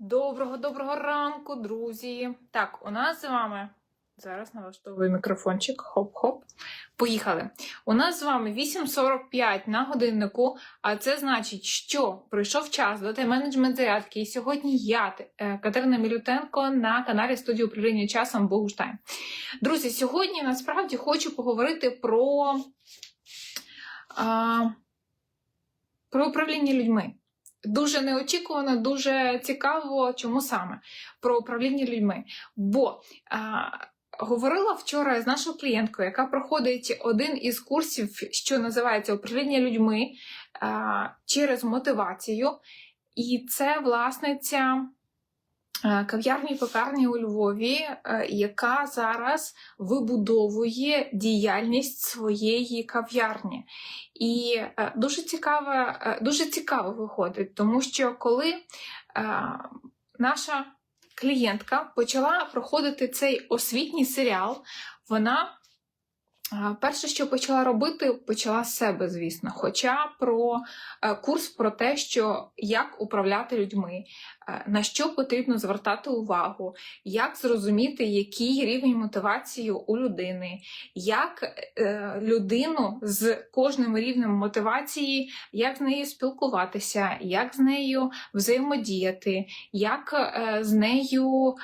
Доброго доброго ранку, друзі. Так, у нас з вами зараз налаштовую мікрофончик. Хоп-хоп. Поїхали. У нас з вами 8.45 на годиннику, а це значить, що прийшов час до менеджмент зарядки. І сьогодні я, е, Катерина Мілютенко, на каналі студії управління часом Богуштайм. Друзі, сьогодні насправді хочу поговорити про, а, про управління людьми. Дуже неочікувано, дуже цікаво, чому саме про управління людьми. Бо а, говорила вчора з нашою клієнткою, яка проходить один із курсів, що називається управління людьми а, через мотивацію, і це власниця. Е, Кав'ярні пекарні у Львові, е, яка зараз вибудовує діяльність своєї кав'ярні. І е, дуже цікаво, дуже цікаво виходить, тому що коли наша клієнтка почала проходити цей освітній серіал, вона перше, що почала робити, почала з себе, звісно. Хоча про е, курс про те, що як управляти людьми, е, на що потрібно звертати увагу, як зрозуміти, який рівень мотивації у людини, як е, людину з кожним рівнем мотивації, як з нею спілкуватися, як з нею взаємодіяти, як з нею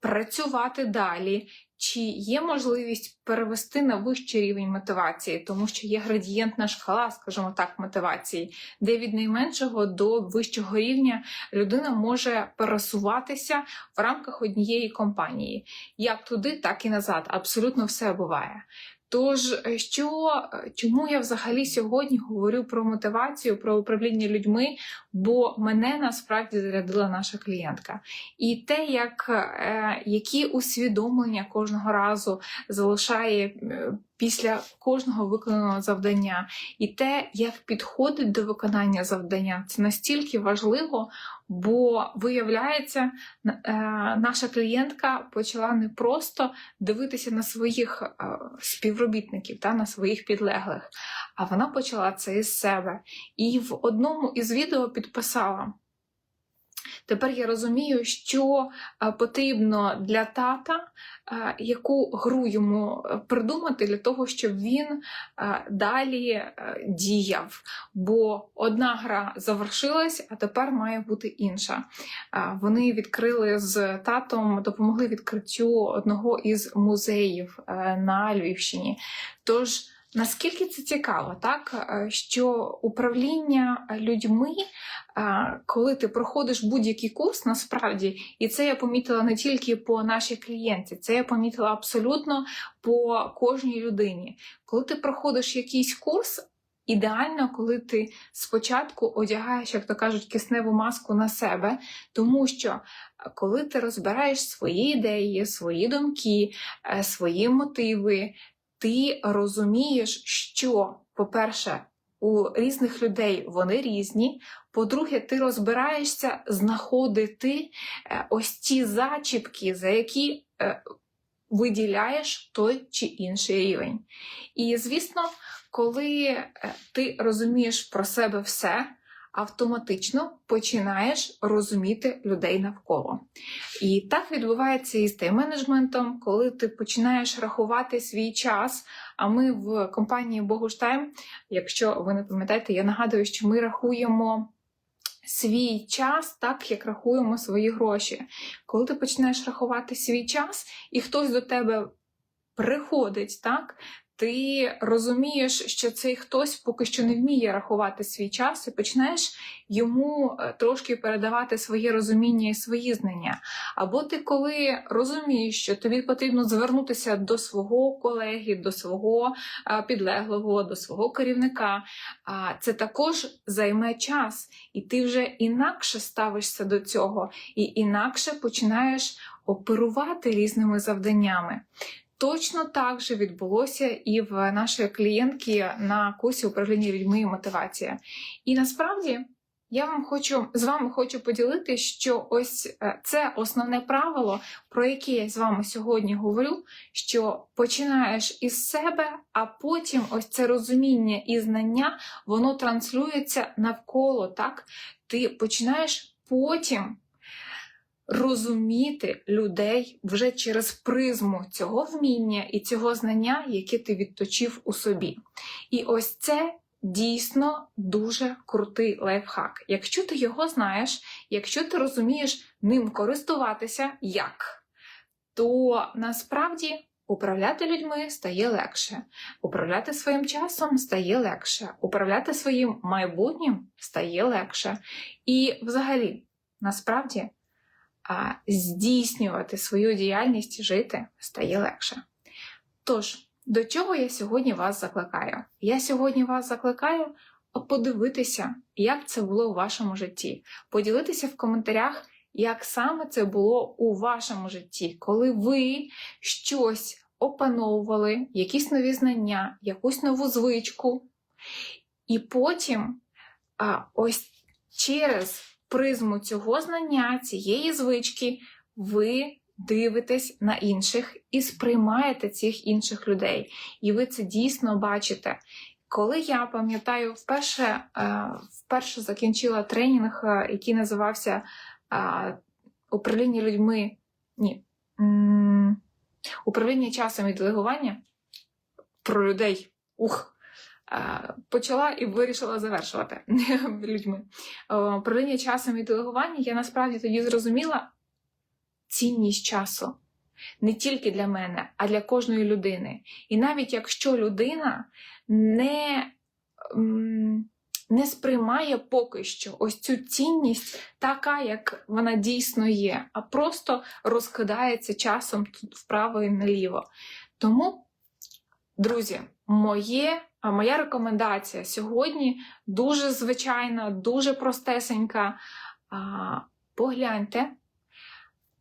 працювати далі. Чи є можливість перевести на вищий рівень мотивації, тому що є градієнтна шкала, скажімо так, мотивації, де від найменшого до вищого рівня людина може пересуватися в рамках однієї компанії. Як туди, так і назад. Абсолютно все буває. Тож, е, що, е, чому я взагалі сьогодні говорю про мотивацію, про управління людьми, бо мене насправді зарядила наша клієнтка. І те, як, е, які усвідомлення кожного разу залишає після кожного виконаного завдання, і те, як підходить до виконання завдання, це настільки важливо, бо виявляється, наша клієнтка почала не просто дивитися на своїх е, співробітників та на своїх підлеглих, а вона почала це із себе. І в одному із відео підписала. Тепер я розумію, що е, потрібно для тата, е, яку гру йому е, придумати для того, щоб він далі діяв. Бо одна гра завершилась, а тепер має бути інша. Вони відкрили з татом, допомогли відкриттю одного із музеїв на Львівщині. Тож, наскільки це цікаво, так? е, Що управління людьми коли ти проходиш будь-який курс, насправді, і це я помітила не тільки по нашій клієнті, це я помітила абсолютно по кожній людині. Коли ти проходиш якийсь курс, ідеально, коли ти спочатку одягаєш, як то кажуть, кисневу маску на себе, тому що коли ти розбираєш свої ідеї, свої думки, е, свої мотиви, ти розумієш, що, по-перше, у різних людей вони різні. По-друге, ти розбираєшся знаходити е, ось ті зачіпки, за які е, виділяєш той чи інший рівень. І, звісно, коли е, ти розумієш про себе все, автоматично починаєш розуміти людей навколо. І так відбувається і з тайм-менеджментом, коли ти починаєш рахувати свій час. А ми в компанії Богуштайм, якщо ви не пам'ятаєте, я нагадую, що ми рахуємо свій час так, як рахуємо свої гроші. Коли ти починаєш рахувати свій час, і хтось до тебе приходить, так. Ти розумієш, що цей хтось поки що не вміє рахувати свій час, і починаєш йому е, трошки передавати своє розуміння і свої знання. Або ти коли розумієш, що тобі потрібно звернутися до свого колеги, до свого е, підлеглого, до свого керівника, це також займе час, і ти вже інакше ставишся до цього, і інакше починаєш оперувати різними завданнями. Точно так же відбулося і в нашої клієнтки на курсі управління людьми і мотивація. І насправді я вам хочу з вами хочу поділити, що ось е, це основне правило, про яке я з вами сьогодні говорю, що починаєш із себе, а потім ось це розуміння і знання, воно транслюється навколо, так? Ти починаєш потім розуміти людей вже через призму цього вміння і цього знання, яке ти відточив у собі. І ось це дійсно дуже крутий лайфхак. Якщо ти його знаєш, якщо ти розумієш ним користуватися як, то насправді. Управляти людьми стає легше, управляти своїм часом стає легше, управляти своїм майбутнім стає легше. І, взагалі, насправді, здійснювати свою діяльність жити стає легше. Тож, до чого я сьогодні вас закликаю? Я сьогодні вас закликаю подивитися, як це було у вашому житті, поділитися в коментарях як саме це було у вашому житті, коли ви щось опановували, якісь нові знання, якусь нову звичку, і потім а, ось через призму цього знання, цієї звички, ви дивитесь на інших і сприймаєте цих інших людей. І ви це дійсно бачите. Коли я пам'ятаю, вперше, е, вперше закінчила тренінг, е, який називався управління людьми, ні, управління часом і делегування про людей. Ух! А, Почала і вирішила завершувати людьми. О, Управління часом і делегування я насправді тоді зрозуміла цінність часу. Не тільки для мене, а для кожної людини. І навіть якщо людина не не сприймає поки що ось цю цінність така, як вона дійсно є, а просто розкидається часом тут вправо і наліво. Тому, друзі, моє, моя рекомендація сьогодні дуже звичайна, дуже простесенька. Погляньте.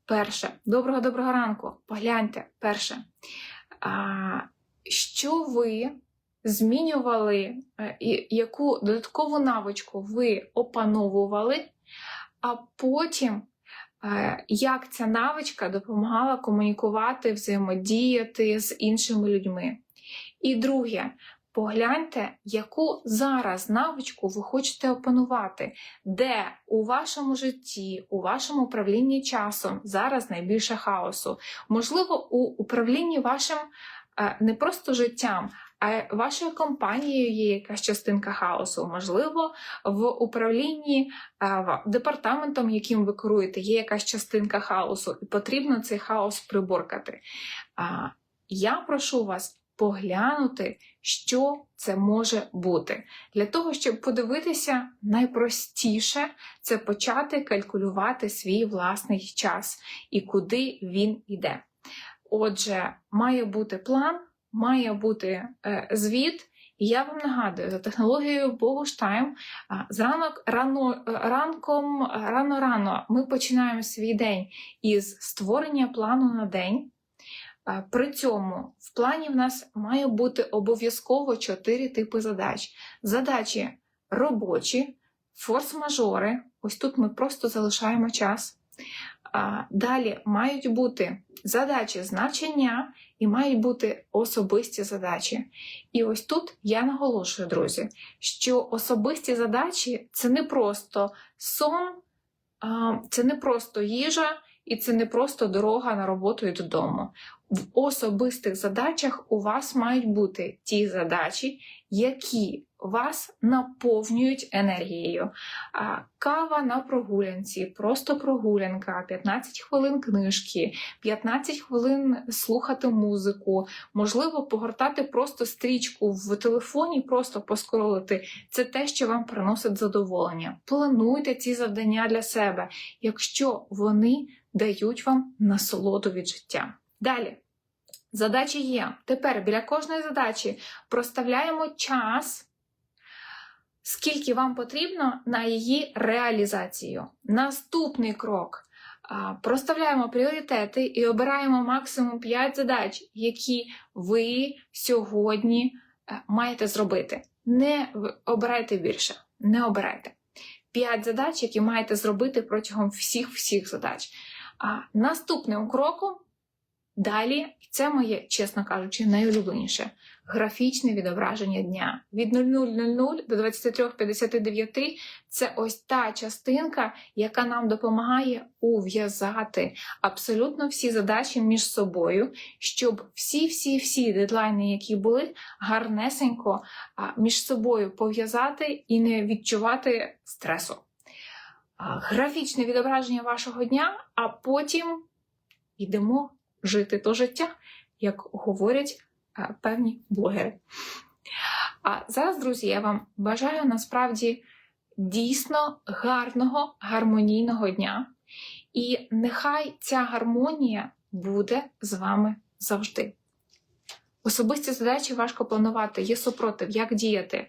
Перше, доброго доброго ранку. Погляньте, перше, що ви змінювали, е, яку додаткову навичку ви опановували, а потім е, як ця навичка допомагала комунікувати, взаємодіяти з іншими людьми. І друге, погляньте, яку зараз навичку ви хочете опанувати, де у вашому житті, у вашому управлінні часом зараз найбільше хаосу. Можливо, у управлінні вашим е, не просто життям, а вашою компанією є якась частинка хаосу. Можливо, в управлінні департаментом, яким ви керуєте, є якась частинка хаосу, і потрібно цей хаос приборкати. Я прошу вас поглянути, що це може бути. Для того, щоб подивитися, найпростіше це почати калькулювати свій власний час і куди він йде. Отже, має бути план має бути е, звіт. І я вам нагадую, за технологією Богуштайм, зранок рано е, ранком рано-рано ми починаємо свій день із створення плану на день. При цьому в плані в нас має бути обов'язково чотири типи задач: задачі робочі, форс-мажори. Ось тут ми просто залишаємо час. Далі мають бути задачі значення і мають бути особисті задачі. І ось тут я наголошую, друзі, що особисті задачі це не просто сон, це не просто їжа, і це не просто дорога на роботу і додому. В особистих задачах у вас мають бути ті задачі, які вас наповнюють енергією. Кава на прогулянці, просто прогулянка, 15 хвилин книжки, 15 хвилин слухати музику, можливо, погортати просто стрічку в телефоні, просто поскролити. Це те, що вам приносить задоволення. Плануйте ці завдання для себе, якщо вони дають вам насолоду від життя. Далі. Задачі є. Тепер біля кожної задачі проставляємо час, скільки вам потрібно на її реалізацію. Наступний крок. Проставляємо пріоритети і обираємо максимум 5 задач, які ви сьогодні е, маєте зробити. Не обирайте більше, не обирайте. 5 задач, які маєте зробити протягом всіх-всіх задач. А наступним кроком Далі, це моє, чесно кажучи, найулюбленіше. графічне відображення дня. Від 00.00 до 23.59 це ось та частинка, яка нам допомагає ув'язати абсолютно всі задачі між собою, щоб всі-всі-всі дедлайни, які були, гарнесенько між собою пов'язати і не відчувати стресу. Графічне відображення вашого дня, а потім йдемо жити то життя, як говорять е, певні блогери. А зараз, друзі, я вам бажаю насправді дійсно гарного, гармонійного дня. І нехай ця гармонія буде з вами завжди. Особисті задачі важко планувати, є супротив, як діяти.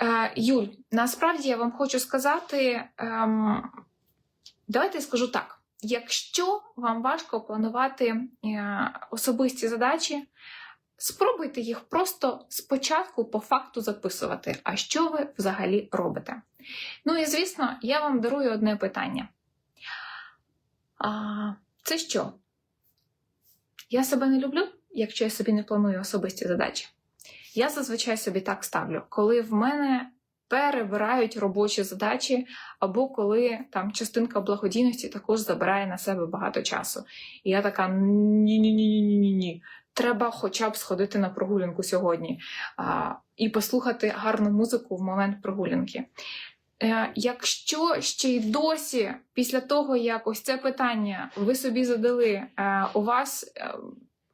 Е, Юль, насправді я вам хочу сказати, ем, давайте я скажу так: якщо вам важко планувати е, особисті задачі, спробуйте їх просто спочатку по факту записувати. А що ви взагалі робите? Ну і звісно, я вам дарую одне питання. А, Це що? Я себе не люблю, якщо я собі не планую особисті задачі. Я зазвичай собі так ставлю, коли в мене перебирають робочі задачі, або коли там частинка благодійності також забирає на себе багато часу. І я така: ні-ні-ні-ні-ні-ні. Треба хоча б сходити на прогулянку сьогодні а, і послухати гарну музику в момент прогулянки. Е, Якщо ще й досі, після того, як ось це питання ви собі задали, е, у вас е,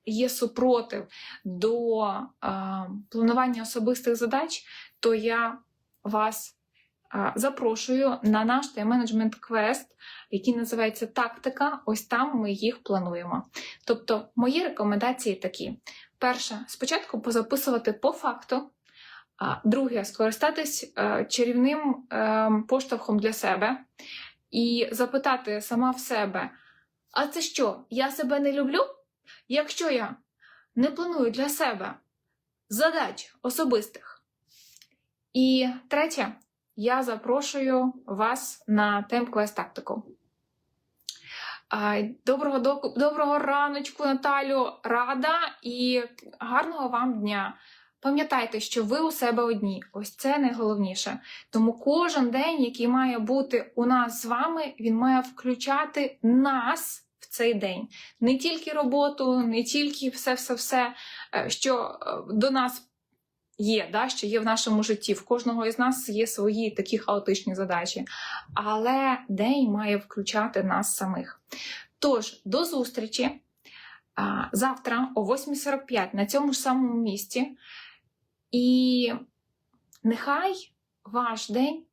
є супротив до е, планування особистих задач, то я вас е, запрошую на наш тайм-менеджмент квест, який називається Тактика. Ось там ми їх плануємо. Тобто, мої рекомендації такі: перше, спочатку позаписувати по факту. Друге, скористатись е, чарівним е, поштовхом для себе і запитати сама в себе: а це що? Я себе не люблю? Якщо я не планую для себе задач особистих. І третє, я запрошую вас на TempQuest тактику. Доброго, доброго раночку, Наталю, рада і гарного вам дня. Пам'ятайте, що ви у себе одні. Ось це найголовніше. Тому кожен день, який має бути у нас з вами, він має включати нас цей день. Не тільки роботу, не тільки все-все-все, е, що е, до нас є, да, що є в нашому житті. В кожного із нас є свої такі хаотичні задачі. Але день має включати нас самих. Тож, до зустрічі завтра о 8.45 на цьому ж самому місці. І нехай ваш день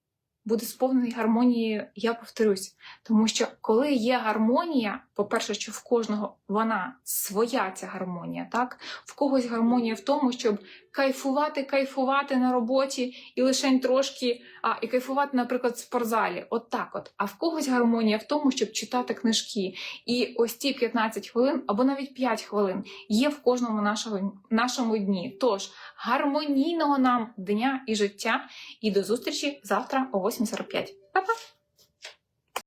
буде сповнений гармонією, я повторюсь. Тому що коли є гармонія, по-перше, що в кожного вона своя ця гармонія, так? В когось гармонія в тому, щоб кайфувати, кайфувати на роботі і лише трошки, а, і кайфувати, наприклад, в спортзалі. От так от. А в когось гармонія в тому, щоб читати книжки. І ось ці 15 хвилин або навіть 5 хвилин є в кожному нашого, нашому дні. Тож гармонійного нам дня і життя. І до зустрічі завтра о 8.45. Па-па!